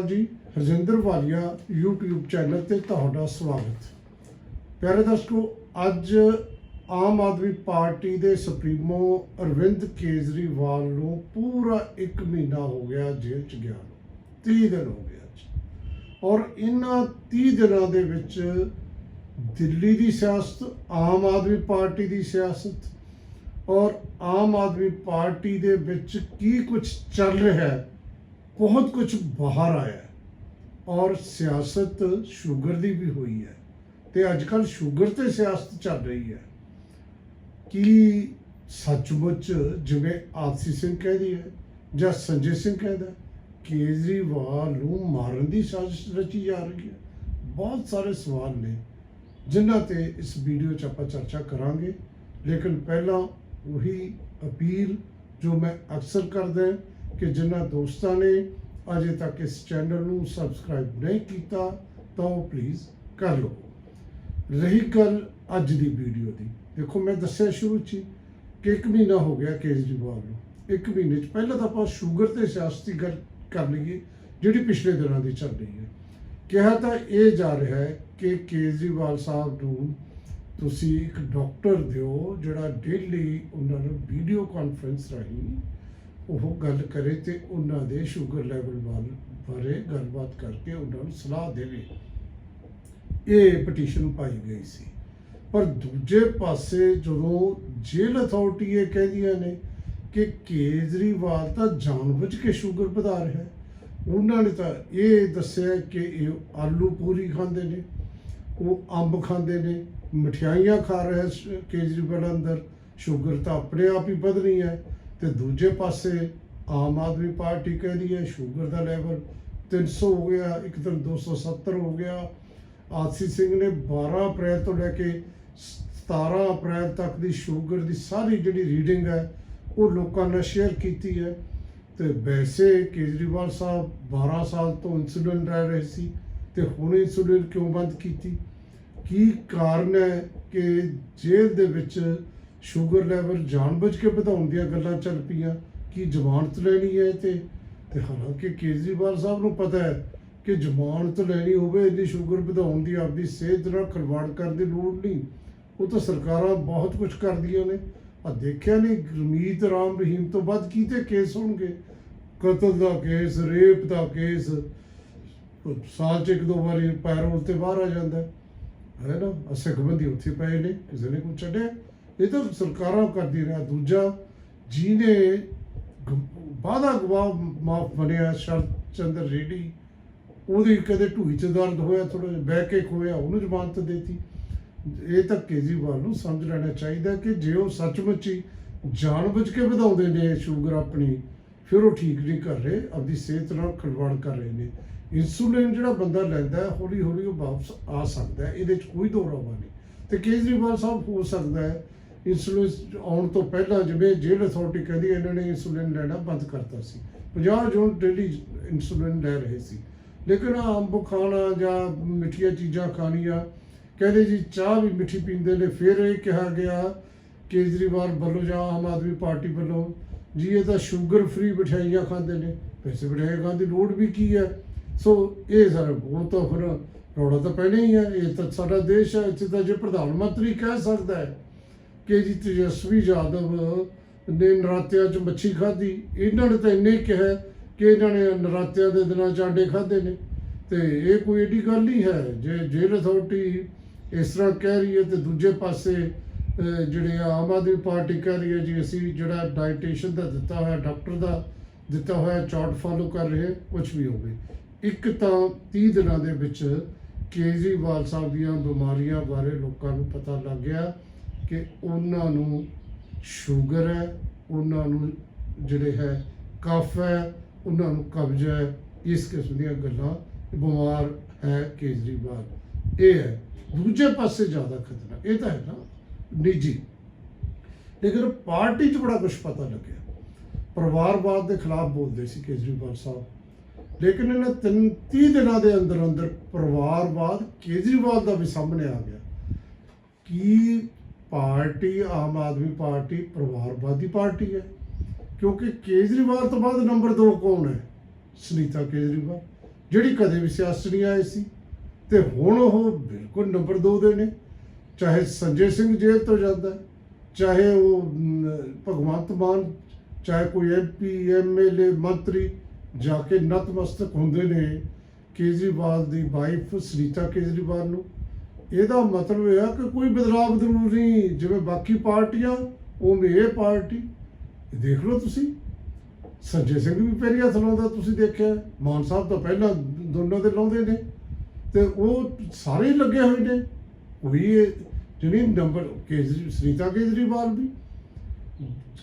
ਜੀ, ਹਰਜਿੰਦਰ ਵਾਲੀਆ YouTube channel ਤੇ ਤੁਹਾਡਾ ਸਵਾਗਤ। ਪਿਆਰੇ ਦਰਸ਼ਕੋ, ਅੱਜ ਆਮ ਆਦਮੀ ਪਾਰਟੀ ਦੇ ਸੁਪਰੀਮੋ ਅਰਵਿੰਦ ਕੇਜਰੀਵਾਲ ਨੂੰ ਪੂਰਾ 1 ਮਹੀਨਾ ਹੋ ਗਿਆ ਜੇਲ੍ਹ ਚ ਗਿਆ ਨੂੰ 30 ਦਿਨ ਹੋ ਗਿਆ ਅੱਜ ਔਰ ਇਹਨਾਂ 30 ਦਿਨਾਂ ਦੇ ਵਿੱਚ ਦਿੱਲੀ ਦੀ ਸਿਆਸਤ, ਆਮ ਆਦਮੀ ਪਾਰਟੀ ਦੀ ਸਿਆਸਤ ਔਰ ਆਮ ਆਦਮੀ ਪਾਰਟੀ ਦੇ ਵਿੱਚ ਕੀ ਕੁਝ ਚੱਲ ਰਿਹਾ ਹੈ ਬਹੁਤ ਕੁਝ ਬਾਹਰ ਆਇਆ ਔਰ ਸਿਆਸਤ ਸ਼ੂਗਰ ਦੀ ਵੀ ਹੋਈ ਹੈ। ਤੇ ਅੱਜ ਕੱਲ ਸ਼ੂਗਰ ਤੇ ਸਿਆਸਤ ਚੱਲ ਰਹੀ ਹੈ। ਕੀ ਸੱਚਮੁੱਚ ਜਿਵੇਂ ਆਰਸੀ ਸਿੰਘ ਕਹਿੰਦੀ ਹੈ ਜਾਂ ਸੰਜੇ ਸਿੰਘ ਕਹਿੰਦਾ ਕੇਜਰੀਵਾਲ ਨੂੰ ਮਾਰਨ ਦੀ ਸਾਜ਼ਿਸ਼ ਰਚੀ ਜਾ ਰਹੀ ਹੈ? ਬਹੁਤ ਸਾਰੇ ਸਵਾਲ ਨੇ, ਜਿਨ੍ਹਾਂ ਤੇ ਇਸ ਵੀਡੀਓ 'ਚ ਆਪਾਂ ਚਰਚਾ ਕਰਾਂਗੇ। ਲੇਕਿਨ ਪਹਿਲਾਂ ਉਹੀ ਅਪੀਲ ਜੋ ਮੈਂ ਅਕਸਰ ਕਰਦਾ ਕਿ ਜਿਨ੍ਹਾਂ ਦੋਸਤਾਂ ਨੇ ਅਜੇ ਤੱਕ ਇਸ ਚੈਨਲ ਨੂੰ ਸਬਸਕ੍ਰਾਈਬ ਨਹੀਂ ਕੀਤਾ, ਤਾਂ ਉਹ ਪਲੀਜ਼ ਕਰ ਲਓ ਰਹੀ ਗੱਲ ਅੱਜ ਦੀ ਵੀਡੀਓ ਦੀ। ਦੇਖੋ, ਮੈਂ ਦੱਸਿਆ ਸ਼ੁਰੂ 'ਚ ਹੀ ਕਿ ਇੱਕ ਮਹੀਨਾ ਹੋ ਗਿਆ ਕੇਜਰੀਵਾਲ ਨੂੰ। ਇੱਕ ਮਹੀਨੇ 'ਚ ਪਹਿਲਾਂ ਤਾਂ ਆਪਾਂ ਸ਼ੂਗਰ ਤੇ ਸਿਆਸਤੀ ਗੱਲ ਕਰ ਲਈਏ, ਜਿਹੜੀ ਪਿਛਲੇ ਦਿਨਾਂ ਦੀ ਚੱਲ ਰਹੀ ਹੈ। ਕਿਹਾ ਤਾਂ ਇਹ ਜਾ ਰਿਹਾ ਹੈ ਕਿ ਕੇਜਰੀਵਾਲ ਸਾਹਿਬ ਨੂੰ ਤੁਸੀਂ ਇੱਕ ਡਾਕਟਰ ਦਿਓ, ਜਿਹੜਾ ਡੇਲੀ ਉਹਨਾਂ ਨੂੰ ਵੀਡੀਓ ਕਾਨਫਰੰਸ ਰਾਹੀਂ ਉਹ ਗੱਲ ਕਰੇ ਤੇ ਉਹਨਾਂ ਦੇ ਸ਼ੂਗਰ ਲੈਵਲ ਵੱਲ ਬਾਰੇ ਗੱਲਬਾਤ ਕਰਕੇ ਉਹਨਾਂ ਨੂੰ ਸਲਾਹ ਦੇਵੇ। ਇਹ ਪਟੀਸ਼ਨ ਪਾਈ ਗਈ ਸੀ। ਪਰ ਦੂਜੇ ਪਾਸੇ ਜਦੋਂ ਜੇਲ੍ਹ ਅਥਾਰਟੀ ਇਹ ਕਹਿੰਦੀਆਂ ਨੇ ਕਿ ਕੇਜਰੀਵਾਲ ਤਾਂ ਜਾਣਬੁੱਝ ਕੇ ਸ਼ੂਗਰ ਵਧਾ ਰਿਹਾ ਹੈ, ਉਹਨਾਂ ਨੇ ਤਾਂ ਇਹ ਦੱਸਿਆ ਕਿ ਇਹ ਆਲੂ ਪੂਰੀ ਖਾਂਦੇ ਨੇ, ਉਹ ਅੰਬ ਖਾਂਦੇ ਨੇ, ਮਠਿਆਈਆਂ ਖਾ ਰਿਹਾ ਕੇਜਰੀਵਾਲ ਅੰਦਰ ਸ਼ੂਗਰ ਤਾਂ ਆਪਣੇ ਆਪ ਹੀ ਵਧ ਰਹੀ ਹੈ। ਤੇ ਦੂਜੇ ਪਾਸੇ ਆਮ ਆਦਮੀ ਪਾਰਟੀ ਕਹਿ ਰਹੀ ਹੈ, ਸ਼ੂਗਰ ਦਾ ਲੈਵਲ 300 ਹੋ ਗਿਆ, ਇੱਕ ਦਿਨ 270 ਹੋ ਗਿਆ। ਆਸੀ ਸਿੰਘ ਨੇ 12 ਅਪ੍ਰੈਲ ਤੋਂ ਲੈ ਕੇ 17 ਅਪ੍ਰੈਲ ਤੱਕ ਦੀ ਸ਼ੂਗਰ ਦੀ ਸਾਰੀ ਜਿਹੜੀ ਰੀਡਿੰਗ ਹੈ, ਉਹ ਲੋਕਾਂ ਨਾਲ ਸ਼ੇਅਰ ਕੀਤੀ ਹੈ। ਤੇ ਵੈਸੇ ਕੇਜਰੀਵਾਲ ਸਾਹਿਬ 12 ਸਾਲ ਤੋਂ ਇਨਸੂਲਿਨ ਲੈ ਰਹੇ ਸੀ ਤੇ ਹੁਣ ਇਨਸੂਲਿਨ ਕਿਉਂ ਬੰਦ ਕੀਤੀ? ਕੀ ਕਾਰਨ ਹੈ ਕਿ ਜੇਲ੍ਹ ਦੇ ਵਿੱਚ ਸ਼ੂਗਰ ਲੈਵਲ ਜਾਣਬੁੱਝ ਕੇ ਵਧਾਉਣ ਦੀਆਂ ਗੱਲਾਂ ਚੱਲ ਪਈਆਂ। ਕੀ ਜ਼ਮਾਨਤ ਲੈਣੀ ਹੈ ਤੇ ਤੇ ਹਾਲਾਂਕਿ ਕੇਜਰੀਵਾਲ ਸਾਹਿਬ ਨੂੰ ਪਤਾ ਹੈ ਕਿ ਜ਼ਮਾਨਤ ਲੈਣੀ ਹੋਵੇ, ਇੰਨੀ ਸ਼ੂਗਰ ਵਧਾਉਣ ਦੀ ਆਪਦੀ ਸਿਹਤ ਨਾਲ ਖਿਲਵਾੜ ਕਰਨ ਦੀ ਲੋੜ ਨਹੀਂ। ਉਹ ਤਾਂ ਸਰਕਾਰਾਂ ਬਹੁਤ ਕੁਝ ਕਰਦੀਆਂ ਨੇ। ਆ ਦੇਖਿਆ ਨਹੀਂ, ਗੁਰਮੀਤ ਰਾਮ ਰਹੀਮ ਤੋਂ ਵੱਧ ਕੀਤੇ ਕੇਸ ਹੋਣਗੇ? ਕਤਲ ਦਾ ਕੇਸ, ਰੇਪ ਦਾ ਕੇਸ, ਸਾਲ ਚ ਇੱਕ ਦੋ ਵਾਰੀ ਪੈਰੋਲ ਤੇ ਬਾਹਰ ਆ ਜਾਂਦਾ ਹੈ। ਨਾ? ਆਹ ਸਿੱਖਬੰਦੀ ਉੱਥੇ ਪਏ ਨੇ, ਕਿਸੇ ਨੇ ਕੁਛ ਛੱਡਿਆ? ਇਹ ਤਾਂ ਸਰਕਾਰਾਂ ਕਰਦੀ ਰਿਹਾ ਦੂਜਾ, ਜਿਹਨੇ ਬਾਦਾ ਗਵਾਹ ਮਾਫ ਬਣਿਆ ਸ਼ਰਤ ਚੰਦਰ ਰੇਡੀ, ਉਹਦੀ ਕਦੇ ਢੂਈ ਚ ਦਰਦ ਹੋਇਆ ਥੋੜਾ ਜਿਹਾ ਬਹਿ ਕੇ ਖੋਇਆ ਉਹਨੂੰ ਜ਼ਮਾਨਤ ਦੇਤੀ। ਇਹ ਤਾਂ ਕੇਜਰੀਵਾਲ ਨੂੰ ਸਮਝ ਲੈਣਾ ਚਾਹੀਦਾ ਕਿ ਜੇ ਉਹ ਸੱਚਮੁੱਚ ਹੀ ਜਾਣਬੁੱਝ ਕੇ ਵਧਾਉਂਦੇ ਨੇ ਸ਼ੂਗਰ ਆਪਣੀ, ਫਿਰ ਉਹ ਠੀਕ ਨਹੀਂ ਕਰ ਰਹੇ ਆਪਣੀ ਸਿਹਤ ਨਾਲ ਖਿਲਵਾੜ ਕਰ ਰਹੇ ਨੇ। ਇਨਸੂਲਿਨ ਜਿਹੜਾ ਬੰਦਾ ਲੈਂਦਾ ਹੌਲੀ ਹੌਲੀ ਉਹ ਵਾਪਸ ਆ ਸਕਦਾ ਇਹਦੇ 'ਚ ਕੋਈ ਦੋ ਰੌਲਾ ਨਹੀਂ। ਤੇ ਕੇਜਰੀਵਾਲ ਸਾਹਿਬ ਹੋ ਸਕਦਾ ਹੈ ਇਨਸੂਲਿਨ ਆਉਣ ਤੋਂ ਪਹਿਲਾਂ ਜਿਵੇਂ ਜੇਲ੍ਹ ਅਥਾਰਟੀ ਕਹਿੰਦੀ ਇਹਨਾਂ ਨੇ ਇਨਸੂਲਿਨ ਲੈਣਾ ਬੰਦ ਕਰਤਾ ਸੀ। 50 ਯੂਨਿਟ ਡੇਲੀ ਇਨਸੂਲਿਨ ਲੈ ਰਹੇ ਸੀ। ਲੇਕਿਨ ਅੰਬ ਖਾਣਾ ਜਾਂ ਮਿੱਠੀਆਂ ਚੀਜ਼ਾਂ ਖਾਣੀਆਂ, ਕਹਿੰਦੇ ਜੀ ਚਾਹ ਵੀ ਮਿੱਠੀ ਪੀਂਦੇ ਨੇ, ਫਿਰ ਇਹ ਕਿਹਾ ਗਿਆ, ਕੇਜਰੀਵਾਲ ਵੱਲੋਂ ਜਾਂ ਆਮ ਆਦਮੀ ਪਾਰਟੀ ਵੱਲੋਂ, ਜੀ ਇਹ ਤਾਂ ਸ਼ੂਗਰ ਫ੍ਰੀ ਮਠਿਆਈਆਂ ਖਾਂਦੇ ਨੇ ਵੈਸੇ ਮਠਿਆਈਆਂ ਖਾਣ ਦੀ ਲੋੜ ਵੀ ਕੀ ਹੈ? ਸੋ ਇਹ ਸਾਰਾ ਉਹ ਤਾਂ ਫਿਰ ਰੌਲਾ ਤਾਂ ਪੈਣਾ ਹੀ ਹੈ, ਇਹ ਤਾਂ ਸਾਡਾ ਦੇਸ਼ ਹੈ, ਇੱਥੇ ਤਾਂ ਜੇ ਪ੍ਰਧਾਨ ਮੰਤਰੀ ਕਹਿ ਸਕਦਾ ਹੈ ਕਿ ਜੀ ਤੇਜਸਵੀ ਯਾਦਵ ਨੇ ਨਰਾਤਿਆਂ 'ਚ ਮੱਛੀ ਖਾਧੀ। ਇਹਨਾਂ ਨੇ ਤਾਂ ਇੰਨੇ ਹੀ ਕਿਹਾ ਕਿ ਇਹਨਾਂ ਨੇ ਨਰਾਤਿਆਂ ਦੇ ਦਿਨਾਂ 'ਚ ਆਂਡੇ ਖਾਧੇ ਨੇ। ਤੇ ਇਹ ਕੋਈ ਏਡੀ ਗੱਲ ਨਹੀਂ ਹੈ। ਜੇ ਜੇਲ੍ਹ ਅਥਾਰਟੀ ਇਸ ਤਰ੍ਹਾਂ ਕਹਿ ਰਹੀ ਹੈ ਤੇ ਦੂਜੇ ਪਾਸੇ ਜਿਹੜੇ ਆਮ ਆਦਮੀ ਪਾਰਟੀ ਕਹਿ ਰਹੀ ਹੈ ਜੀ, ਅਸੀਂ ਜਿਹੜਾ ਡਾਈਟੀਸ਼ੀਅਨ ਦਾ ਦਿੱਤਾ ਹੋਇਆ ਡਾਕਟਰ ਦਾ ਦਿੱਤਾ ਹੋਇਆ ਚਾਰਟ ਫਾਲੋ ਕਰ ਰਹੇ ਕੁਝ ਵੀ ਹੋਵੇ। ਇੱਕ ਤਾਂ 30 ਦਿਨਾਂ ਦੇ ਵਿੱਚ ਕੇਜਰੀਵਾਲ ਸਾਹਿਬ ਦੀਆਂ ਬਿਮਾਰੀਆਂ ਬਾਰੇ ਲੋਕਾਂ ਨੂੰ ਪਤਾ ਲੱਗ ਗਿਆ। ਕਿ ਉਹਨਾਂ ਨੂੰ ਸ਼ੂਗਰ ਹੈ, ਉਹਨਾਂ ਨੂੰ ਜਿਹੜੇ ਹੈ, ਕਫ ਹੈ, ਉਹਨਾਂ ਨੂੰ ਕਬਜ਼ਾ ਹੈ, ਇਸ ਕਿਸਮ ਦੀਆਂ ਗੱਲਾਂ ਬਿਮਾਰ ਹੈ ਕੇਜਰੀਵਾਲ। ਇਹ ਹੈ। ਦੂਜੇ ਪਾਸੇ ਜ਼ਿਆਦਾ ਖਤਰਾ ਇਹ ਤਾਂ ਹੈ ਨਾ, ਨਿੱਜੀ। ਲੇਕਿਨ ਪਾਰਟੀ 'ਚ ਬੜਾ ਕੁਝ ਪਤਾ ਲੱਗਿਆ। ਪਰਿਵਾਰਵਾਦ ਦੇ ਖਿਲਾਫ ਬੋਲਦੇ ਸੀ ਕੇਜਰੀਵਾਲ ਸਾਹਿਬ। ਲੇਕਿਨ ਇਹਨਾਂ ਤਿੰਨ 30 ਦਿਨਾਂ ਦੇ ਅੰਦਰ ਅੰਦਰ ਪਰਿਵਾਰਵਾਦ ਕੇਜਰੀਵਾਲ ਦਾ ਵੀ ਸਾਹਮਣੇ ਆ ਗਿਆ। ਕੀ ਪਾਰਟੀ, ਆਮ ਆਦਮੀ ਪਾਰਟੀ, ਪਰਿਵਾਰਵਾਦੀ ਪਾਰਟੀ ਹੈ। ਕਿਉਂਕਿ ਕੇਜਰੀਵਾਲ ਤੋਂ ਬਾਅਦ ਨੰਬਰ 2 ਕੌਣ ਹੈ? ਸੁਨੀਤਾ ਕੇਜਰੀਵਾਲ, ਜਿਹੜੀ ਕਦੇ ਵੀ ਸਿਆਸਤ ਨਹੀਂ ਆਈ ਸੀ। ਤੇ ਹੁਣ ਉਹ ਬਿਲਕੁਲ ਨੰਬਰ 2 ਦੇ ਨੇ। ਚਾਹੇ ਸੰਜੇ ਸਿੰਘ ਜੇਲ੍ਹ ਤੋਂ ਜਾਂਦਾ ਚਾਹੇ ਉਹ ਭਗਵੰਤ ਮਾਨ, ਚਾਹੇ ਕੋਈ ਐਮਪੀ ਐਮਐਲਏ ਮੰਤਰੀ ਜਾ ਕੇ ਨਤਮਸਤਕ ਹੁੰਦੇ ਨੇ, ਕੇਜਰੀਵਾਲ ਦੀ ਵਾਈਫ ਸੁਨੀਤਾ ਕੇਜਰੀਵਾਲ ਨੂੰ। ਇਹਦਾ ਮਤਲਬ ਇਹ ਆ ਕਿ ਕੋਈ ਬਦਲਾਅ ਜ਼ਰੂਰ ਨਹੀਂ। ਜਿਵੇਂ ਬਾਕੀ ਪਾਰਟੀਆਂ, ਉਵੇਂ ਇਹ ਪਾਰਟੀ। ਦੇਖ ਲਓ ਤੁਸੀਂ। ਸੰਜੇ ਸਿੰਘ ਵੀ ਪਹਿਲੀ ਹੱਥ ਲਾਉਂਦਾ, ਤੁਸੀਂ ਦੇਖਿਆ। ਮਾਨ ਸਾਹਿਬ ਤਾਂ ਪਹਿਲਾਂ ਦੋਨੋਂ ਦੇ ਲਾਉਂਦੇ ਨੇ। ਤੇ ਉਹ ਸਾਰੇ ਹੀ ਲੱਗੇ ਹੋਏ ਨੇ। ਉਹੀ ਜਿਹੜੀ ਨੰਬਰ ਕੇਜਰੀ, ਸੁਨੀਤਾ ਕੇਜਰੀਵਾਲ ਵੀ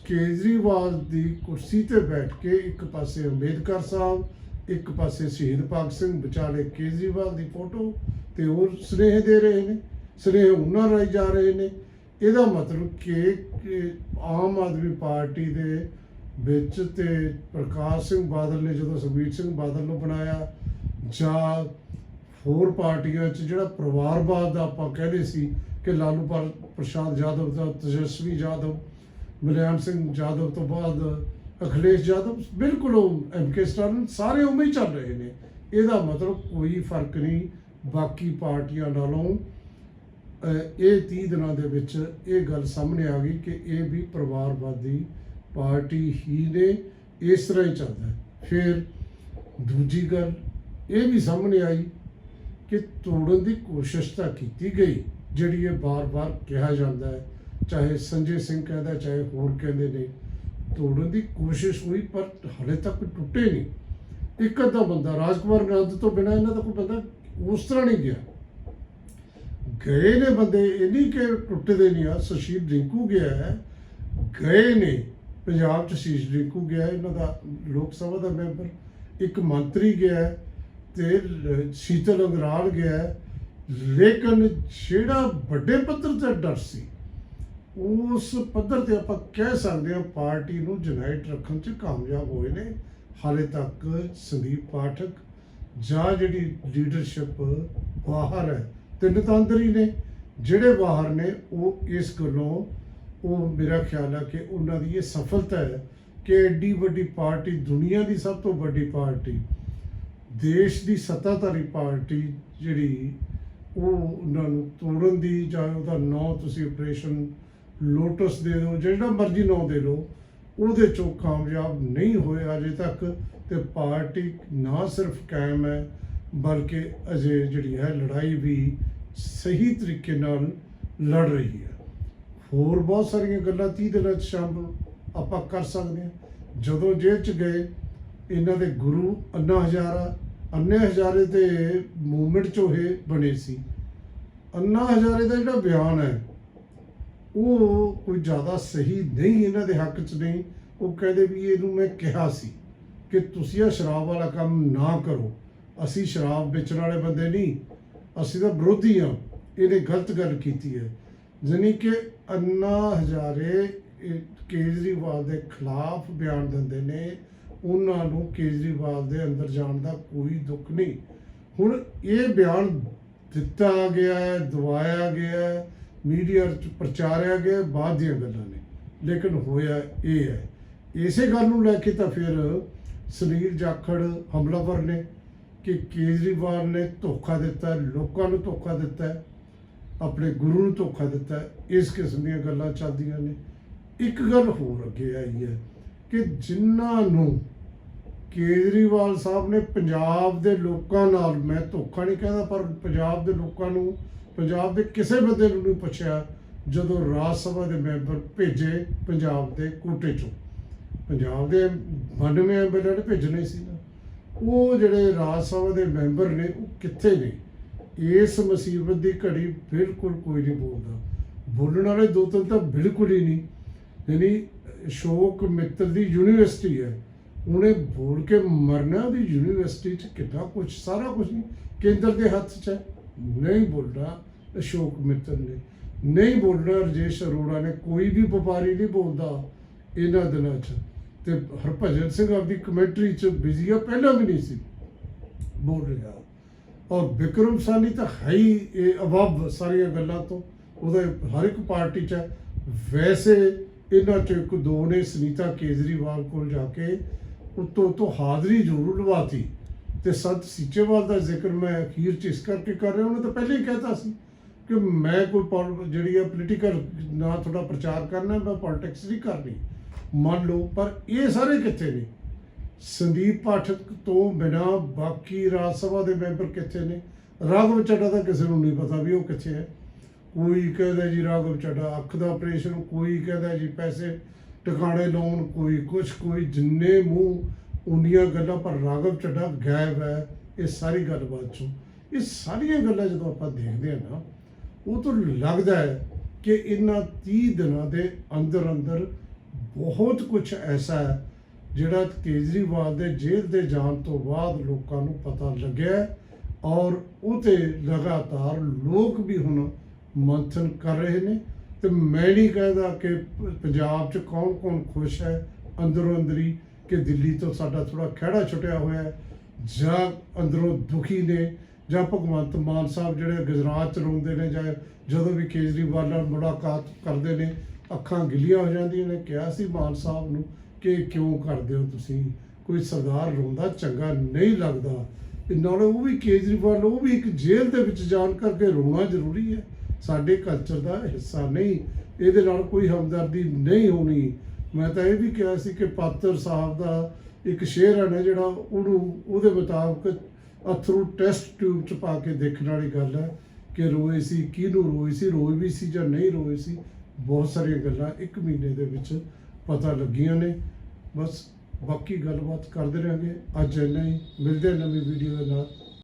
ਕੇਜਰੀਵਾਲ ਦੀ ਕੁਰਸੀ ਤੇ ਬੈਠ ਕੇ ਇੱਕ ਪਾਸੇ ਅੰਬੇਦਕਰ ਸਾਹਿਬ, ਇੱਕ ਪਾਸੇ ਸ਼ਹੀਦ ਭਗਤ ਸਿੰਘ, ਵਿਚਾਲੇ ਕੇਜਰੀਵਾਲ ਦੀ ਫੋਟੋ। ਤੇ ਉਹ ਸੁਨੇਹੇ ਦੇ ਰਹੇ ਨੇ, ਸੁਨੇਹੇ ਉਹਨਾਂ ਰਾਈ ਜਾ ਰਹੇ ਨੇ। ਇਹਦਾ ਮਤਲਬ ਕਿ ਆਮ ਆਦਮੀ ਪਾਰਟੀ ਦੇ ਵਿੱਚ ਤੇ ਪ੍ਰਕਾਸ਼ ਸਿੰਘ ਬਾਦਲ ਨੇ ਜਦੋਂ ਸੁਖਬੀਰ ਸਿੰਘ ਬਾਦਲ ਨੂੰ ਬਣਾਇਆ, ਜਾਂ ਹੋਰ ਪਾਰਟੀਆਂ 'ਚ ਜਿਹੜਾ ਪਰਿਵਾਰਵਾਦ ਦਾ ਆਪਾਂ ਕਹਿੰਦੇ ਸੀ ਕਿ ਲਾਲੂ ਪ੍ਰਸ਼ਾਦ ਯਾਦਵ ਦਾ, ਤੇਜਸਵੀ ਯਾਦਵ ਮੁਲਾਇਮ ਸਿੰਘ ਯਾਦਵ ਤੋਂ ਬਾਅਦ ਅਖਿਲੇਸ਼ ਯਾਦਵ, ਬਿਲਕੁਲ ਉਹ ਐਮਕੇ ਸਟਾਲਿਨ ਸਾਰੇ ਉਵੇਂ ਹੀ ਚੱਲ ਰਹੇ ਨੇ। ਇਹਦਾ ਮਤਲਬ ਕੋਈ ਫ਼ਰਕ ਨਹੀਂ। ਬਾਕੀ ਪਾਰਟੀਆਂ ਨਾਲੋਂ ਇਹ 30 ਦਿਨਾਂ ਦੇ ਵਿੱਚ ਇਹ ਗੱਲ ਸਾਹਮਣੇ ਆ ਗਈ ਕਿ ਇਹ ਵੀ ਪਰਿਵਾਰਵਾਦੀ ਪਾਰਟੀ ਹੀ ਨੇ, ਇਸ ਤਰ੍ਹਾਂ ਹੀ ਚੱਲਦਾ ਫਿਰ ਦੂਜੀ ਗੱਲ ਇਹ ਵੀ ਸਾਹਮਣੇ ਆਈ ਕਿ ਤੋੜਨ ਦੀ ਕੋਸ਼ਿਸ਼ ਤਾਂ ਕੀਤੀ ਗਈ, ਜਿਹੜੀ ਇਹ ਬਾਰ-ਬਾਰ ਕਿਹਾ ਜਾਂਦਾ ਹੈ, ਚਾਹੇ ਸੰਜੇ ਸਿੰਘ ਕਹਿੰਦਾ, ਚਾਹੇ ਹੋਰ ਕਹਿੰਦੇ ਨੇ, ਤੋੜਨ ਦੀ ਕੋਸ਼ਿਸ਼ ਹੋਈ, ਪਰ ਹਲੇ ਤੱਕ ਟੁੱਟੇ ਨਹੀਂ। ਇੱਕ ਅੱਧਾ ਬੰਦਾ, ਰਾਜਕੁਮਾਰ ਗਾਂਧੀ ਤੋਂ ਬਿਨਾਂ ਇਹਨਾਂ ਦਾ ਕੋਈ ਬੰਦਾ ਉਸ ਤਰ੍ਹਾਂ ਨਹੀਂ ਗਿਆ। ਗਏ ਨੇ ਬੰਦੇ ਇਹ ਨਹੀਂ ਕਿ ਟੁੱਟਦੇ ਨਹੀਂ ਆ ਸੁਸ਼ੀਲ ਰਿੰਕੂ ਗਿਆ ਹੈ। ਗਏ ਨੇ ਪੰਜਾਬ ਚ ਸ਼ੀਸ਼ ਰਿੰਕੂ ਗਿਆ ਇਹਨਾਂ ਦਾ ਲੋਕ ਸਭਾ ਦਾ ਮੈਂਬਰ। ਇੱਕ ਮੰਤਰੀ ਗਿਆ ਹੈ, ਤੇ ਸ਼ੀਤਲ ਅੰਗਰਾਲ ਗਿਆ ਲੇਕਿਨ ਜਿਹੜਾ ਵੱਡੇ ਪੱਧਰ ਤੇ ਡਰ ਸੀ ਉਸ ਪੱਧਰ ਤੇ ਆਪਾਂ ਕਹਿ ਸਕਦੇ ਹਾਂ ਪਾਰਟੀ ਨੂੰ ਜੁਨਾਈਟ ਰੱਖਣ ਚ ਕਾਮਯਾਬ ਹੋਏ ਨੇ। ਹਾਲੇ ਤੱਕ ਸੰਦੀਪ ਪਾਠਕ ਜਾਂ ਜਿਹੜੀ ਲੀਡਰਸ਼ਿਪ ਬਾਹਰ ਹੈ, ਤਿੰਨ ਤਾਂ ਅੰਦਰ ਹੀ ਨੇ। ਜਿਹੜੇ ਬਾਹਰ ਨੇ, ਉਹ ਇਸ ਗੱਲੋਂ, ਉਹ ਮੇਰਾ ਖਿਆਲ ਹੈ ਕਿ ਉਹਨਾਂ ਦੀ ਇਹ ਸਫਲਤਾ ਹੈ ਕਿ ਐਡੀ ਵੱਡੀ ਪਾਰਟੀ, ਦੁਨੀਆ ਦੀ ਸਭ ਤੋਂ ਵੱਡੀ ਪਾਰਟੀ, ਦੇਸ਼ ਦੀ ਸੱਤਾਧਾਰੀ ਪਾਰਟੀ ਜਿਹੜੀ, ਉਹ ਉਹਨਾਂ ਨੂੰ ਤੋੜਨ ਦੀ ਜਾਂ ਉਹਦਾ ਨਾਂ ਤੁਸੀਂ ਆਪਰੇਸ਼ਨ ਲੋਟਸ ਦੇ ਦਿਓ, ਜਿਹੜਾ ਮਰਜ਼ੀ ਨਾਂ ਦੇ ਲਓ, ਉਹਦੇ ਚੋਂ ਕਾਮਯਾਬ ਨਹੀਂ ਹੋਏ ਅਜੇ ਤੱਕ। ਤੇ ਪਾਰਟੀ ਨਾ ਸਿਰਫ ਕਾਇਮ ਹੈ, ਬਲਕਿ ਅਜੇ ਜਿਹੜੀ ਹੈ ਲੜਾਈ ਵੀ ਸਹੀ ਤਰੀਕੇ ਨਾਲ ਲੜ ਰਹੀ ਹੈ। ਹੋਰ ਬਹੁਤ ਸਾਰੀਆਂ ਗੱਲਾਂ 30 ਦਿਨਾਂ 'ਚ ਸ਼ਾਮਲ ਆਪਾਂ ਕਰ ਸਕਦੇ ਹਾਂ। ਜਦੋਂ ਜੇਲ੍ਹ 'ਚ ਗਏ, ਇਹਨਾਂ ਦੇ ਗੁਰੂ ਅੰਨਾ ਹਜ਼ਾਰਾ, ਅੰਨੇ ਹਜ਼ਾਰੇ ਦੇ ਮੂਵਮੈਂਟ 'ਚੋਂ ਇਹ ਬਣੇ ਸੀ। ਅੰਨਾ ਹਜ਼ਾਰੇ ਦਾ ਜਿਹੜਾ ਬਿਆਨ ਹੈ, ਉਹ ਕੋਈ ਜ਼ਿਆਦਾ ਸਹੀ ਨਹੀਂ, ਇਹਨਾਂ ਦੇ ਹੱਕ 'ਚ ਨਹੀਂ। ਉਹ ਕਹਿੰਦੇ ਵੀ ਇਹਨੂੰ ਮੈਂ ਕਿਹਾ ਸੀ। ਕਿ ਤੁਸੀਂ ਇਹ ਸ਼ਰਾਬ ਵਾਲਾ ਕੰਮ ਨਾ ਕਰੋ। ਅਸੀਂ ਸ਼ਰਾਬ ਵੇਚਣ ਵਾਲੇ ਬੰਦੇ ਨਹੀਂ। ਅਸੀਂ ਤਾਂ ਵਿਰੋਧੀ ਹਾਂ। ਇਹਨੇ ਗਲਤ ਗੱਲ ਕੀਤੀ ਹੈ। ਜਾਣੀ ਕਿ ਅੰਨਾ ਹਜ਼ਾਰੇ ਕੇਜਰੀਵਾਲ ਦੇ ਖਿਲਾਫ ਬਿਆਨ ਦਿੰਦੇ ਨੇ। ਉਹਨਾਂ ਨੂੰ ਕੇਜਰੀਵਾਲ ਦੇ ਅੰਦਰ ਜਾਣ ਦਾ ਕੋਈ ਦੁੱਖ ਨਹੀਂ। ਹੁਣ ਇਹ ਬਿਆਨ ਦਿੱਤਾ ਗਿਆ ਹੈ, ਦਵਾਇਆ ਗਿਆ ਹੈ, ਮੀਡੀਆ 'ਚ ਪ੍ਰਚਾਰਿਆ ਗਿਆ ਬਾਅਦ ਦੀਆਂ ਗੱਲਾਂ ਨੇ। ਲੇਕਿਨ ਹੋਇਆ ਇਹ ਹੈ। ਇਸੇ ਗੱਲ ਨੂੰ ਲੈ ਕੇ ਤਾਂ ਫਿਰ ਸੁਨੀਲ ਜਾਖੜ ਹਮਲਾਵਰ ਨੇ ਕਿ ਕੇਜਰੀਵਾਲ ਨੇ ਧੋਖਾ ਦਿੱਤਾ ਲੋਕਾਂ ਨੂੰ ਧੋਖਾ ਦਿੱਤਾ ਆਪਣੇ ਗੁਰੂ ਨੂੰ ਧੋਖਾ ਦਿੱਤਾ ਇਸ ਕਿਸਮ ਦੀਆਂ ਗੱਲਾਂ ਚੱਲਦੀਆਂ ਨੇ। ਇੱਕ ਗੱਲ ਹੋਰ ਅੱਗੇ ਆਈ ਹੈ ਕਿ ਜਿਨ੍ਹਾਂ ਨੂੰ ਕੇਜਰੀਵਾਲ ਸਾਹਿਬ ਨੇ ਪੰਜਾਬ ਦੇ ਲੋਕਾਂ ਨਾਲ, ਮੈਂ ਧੋਖਾ ਨਹੀਂ ਕਹਿੰਦਾ, ਪਰ ਪੰਜਾਬ ਦੇ ਲੋਕਾਂ ਨੂੰ, ਪੰਜਾਬ ਦੇ ਕਿਸੇ ਬੰਦੇ ਨੂੰ ਨਹੀਂ ਪੁੱਛਿਆ, ਜਦੋਂ ਰਾਜ ਸਭਾ ਦੇ ਮੈਂਬਰ ਭੇਜੇ ਪੰਜਾਬ ਦੇ ਕੋਟੇ ਚੋਂ। ਪੰਜਾਬ ਦੇ 92 ਐਮਐਲਏ ਭੇਜਣੇ ਸੀ ਨਾ। ਉਹ ਜਿਹੜੇ ਰਾਜ ਸਭਾ ਦੇ ਮੈਂਬਰ ਨੇ, ਉਹ ਕਿੱਥੇ ਨੇ? ਇਸ ਮੁਸੀਬਤ ਦੀ ਘੜੀ ਬਿਲਕੁਲ ਕੋਈ ਨਹੀਂ ਬੋਲਦਾ। ਬੋਲਣ ਵਾਲੇ ਦੋ ਤਿੰਨ ਤਾਂ ਬਿਲਕੁਲ ਹੀ ਨਹੀਂ। ਯਾਨੀ ਅਸ਼ੋਕ ਮਿੱਤਰ ਦੀ ਯੂਨੀਵਰਸਿਟੀ ਹੈ। ਉਹਨੇ ਬੋਲ ਕੇ ਮਰਨਾ ਦੀ ਯੂਨੀਵਰਸਿਟੀ 'ਚ ਕਿੰਨਾ ਕੁਝ ਸਾਰਾ ਕੁਝ ਨਹੀਂ। ਕੇਂਦਰ ਦੇ ਹੱਥ 'ਚ ਹੈ। ਨਹੀਂ ਬੋਲਣਾ ਅਸ਼ੋਕ ਮਿੱਤਰ ਨੇ। ਨਹੀਂ ਬੋਲਣਾ ਰਜੇਸ਼ ਅਰੋੜਾ ਨੇ। ਕੋਈ ਵੀ ਵਪਾਰੀ ਨਹੀਂ ਬੋਲਦਾ ਇਹਨਾਂ ਦਿਨਾਂ 'ਚ। ਤੇ ਹਰਭਜਨ ਸਿੰਘ ਆਪਦੀ ਕਮੈਂਟਰੀ 'ਚ ਬਿਜ਼ੀ ਆ, ਪਹਿਲਾਂ ਵੀ ਨਹੀਂ ਸੀ ਬੋਲ ਰਿਹਾ। ਔਰ ਵਿਕਰਮ ਸਾਨੀ ਤਾਂ ਹੈ ਹੀ, ਇਹ ਅਵਬ ਸਾਰੀਆਂ ਗੱਲਾਂ ਤੋਂ। ਉਹਦੇ ਹਰ ਇੱਕ ਪਾਰਟੀ 'ਚ ਹੈ। ਵੈਸੇ ਇਹਨਾਂ 'ਚੋਂ ਇੱਕ ਦੋ ਨੇ ਸੁਨੀਤਾ ਕੇਜਰੀਵਾਲ ਕੋਲ ਜਾ ਕੇ ਉੱਤੋਂ ਤੋਂ ਹਾਜ਼ਰੀ ਜ਼ਰੂਰ ਲਵਾਤੀ। ਤੇ ਸੰਤ ਸੀਚੇਵਾਲ ਦਾ ਜ਼ਿਕਰ ਮੈਂ ਅਖੀਰ ਚ ਇਸ ਕਰਕੇ ਕਰ ਰਿਹਾ, ਉਹਨੇ ਤਾਂ ਪਹਿਲਾਂ ਹੀ ਕਹਿਤਾ ਸੀ ਕਿ ਮੈਂ ਕੋਈ ਪੋਲ- ਜਿਹੜੀ ਹੈ ਪੋਲੀਟੀਕਲ ਨਾ ਥੋੜਾ ਪ੍ਰਚਾਰ ਕਰਨਾ, ਮੈਂ ਪੋਲਿਟਿਕਸ ਨਹੀਂ ਕਰਨੀ। ਮੰਨ ਲਓ, ਪਰ ਇਹ ਸਾਰੇ ਕਿੱਥੇ ਨੇ? ਸੰਦੀਪ ਪਾਠਕ ਤੋਂ ਬਿਨਾ ਬਾਕੀ ਰਾਜ ਸਭਾ ਦੇ ਮੈਂਬਰ ਕਿੱਥੇ ਨੇ? ਰਾਘਵ ਚੱਡਾ ਦਾ ਕਿਸੇ ਨੂੰ ਨਹੀਂ ਪਤਾ ਵੀ ਉਹ ਕਿੱਥੇ ਹੈ। ਕੋਈ ਕਹਿੰਦਾ ਜੀ ਰਾਘਵ ਚੱਡਾ ਅੱਖ ਦਾ ਆਪਰੇਸ਼ਨ ਕੋਈ ਕਹਿੰਦਾ ਜੀ ਪੈਸੇ ਟਿਕਾਣੇ ਲਾਉਣ, ਕੋਈ ਕੁਛ, ਕੋਈ ਜਿੰਨੇ ਮੂੰਹ ਉਨੀਆਂ ਗੱਲਾਂ, ਪਰ ਰਾਘਵ ਚੱਡਾ ਗਾਇਬ ਹੈ ਇਹ ਸਾਰੀ ਗੱਲਬਾਤ ਚੋਂ। ਇਹ ਸਾਰੀਆਂ ਗੱਲਾਂ ਜਦੋਂ ਆਪਾਂ ਦੇਖਦੇ ਹਾਂ ਨਾ, ਉਹ ਤੋਂ ਲੱਗਦਾ ਹੈ ਕਿ ਇਹਨਾਂ 30 ਦਿਨਾਂ ਦੇ ਅੰਦਰ ਅੰਦਰ ਬਹੁਤ ਕੁਝ ਐਸਾ ਹੈ ਜਿਹੜਾ ਕੇਜਰੀਵਾਲ ਦੇ ਜੇਲ੍ਹ ਦੇ ਜਾਣ ਤੋਂ ਬਾਅਦ ਲੋਕਾਂ ਨੂੰ ਪਤਾ ਲੱਗਿਆ ਔਰ ਉਹ ਤੇ ਲਗਾਤਾਰ ਲੋਕ ਵੀ ਹੁਣ ਮੰਥਨ ਕਰ ਰਹੇ ਨੇ ਤੇ ਮੈਂ ਨਹੀਂ ਕਹਿੰਦਾ ਕਿ ਪੰਜਾਬ 'ਚ ਕੌਣ ਕੌਣ ਖੁਸ਼ ਹੈ ਅੰਦਰੋਂ ਅੰਦਰੀ ਕਿ ਦਿੱਲੀ ਤੋਂ ਸਾਡਾ ਥੋੜਾ ਖਹਿੜਾ ਛੁੱਟਿਆ ਹੋਇਆ ਜਾਂ ਅੰਦਰੋਂ ਦੁਖੀ ਨੇ ਜਾਂ ਭਗਵੰਤ ਮਾਨ ਸਾਹਿਬ ਜਿਹੜੇ ਗੁਜਰਾਤ ਚ ਰੋਂਦੇ ਨੇ ਜਾਂ ਜਦੋਂ ਵੀ ਕੇਜਰੀਵਾਲ ਨਾਲ ਮੁਲਾਕਾਤ ਕਰਦੇ ਨੇ ਅੱਖਾਂ ਗਿੱਲੀਆਂ ਹੋ ਜਾਂਦੀਆਂ ਨੇ। ਕਿਹਾ ਸੀ ਮਾਨ ਸਾਹਿਬ ਨੂੰ ਕਿ ਕਿਉਂ ਕਰਦੇ ਹੋ ਤੁਸੀਂ? ਕੋਈ ਸਰਦਾਰ ਰੋਂਦਾ ਚੰਗਾ ਨਹੀਂ ਲੱਗਦਾ। ਤੇ ਨਾਲੇ ਉਹ ਵੀ ਕੇਜਰੀਵਾਲ, ਉਹ ਵੀ ਇੱਕ ਜੇਲ੍ਹ ਦੇ ਵਿੱਚ ਜਾਣ ਕਰਕੇ ਰੋਣਾ ਜ਼ਰੂਰੀ ਹੈ। ਸਾਡੇ ਕਲਚਰ ਦਾ ਹਿੱਸਾ ਨਹੀਂ। ਇਹਦੇ ਨਾਲ ਕੋਈ ਹਮਦਰਦੀ ਨਹੀਂ ਹੋਣੀ। ਮੈਂ ਤਾਂ ਇਹ ਵੀ ਕਿਹਾ ਸੀ ਕਿ ਪਾਤਰ ਸਾਹਿਬ ਦਾ ਇੱਕ ਸ਼ੇਅਰ ਹੈ ਜਿਹੜਾ, ਉਹਨੂੰ, ਉਹਦੇ ਮੁਤਾਬਕ ਅਥਰੂ ਟੈਸਟ ਟਿਊਬ ਚ ਪਾ ਕੇ ਦੇਖਣ ਵਾਲੀ ਗੱਲ ਹੈ ਕਿ ਰੋਏ ਸੀ, ਕਿਹਨੂੰ ਰੋਏ ਸੀ, ਰੋਏ ਵੀ ਸੀ ਜਾਂ ਨਹੀਂ ਰੋਏ ਸੀ। ਬਹੁਤ ਸਾਰੀਆਂ ਗੱਲਾਂ ਇੱਕ ਮਹੀਨੇ ਦੇ ਵਿੱਚ ਪਤਾ ਲੱਗੀਆਂ ਨੇ। ਬਸ ਬਾਕੀ ਗੱਲਬਾਤ ਕਰਦੇ ਰਹਾਂਗੇ। ਅੱਜ ਇੰਨਾ ਹੀ। ਮਿਲਦੇ ਹਾਂ ਨਵੀਂ ਵੀਡੀਓ ਦੇ ਨਾਲ।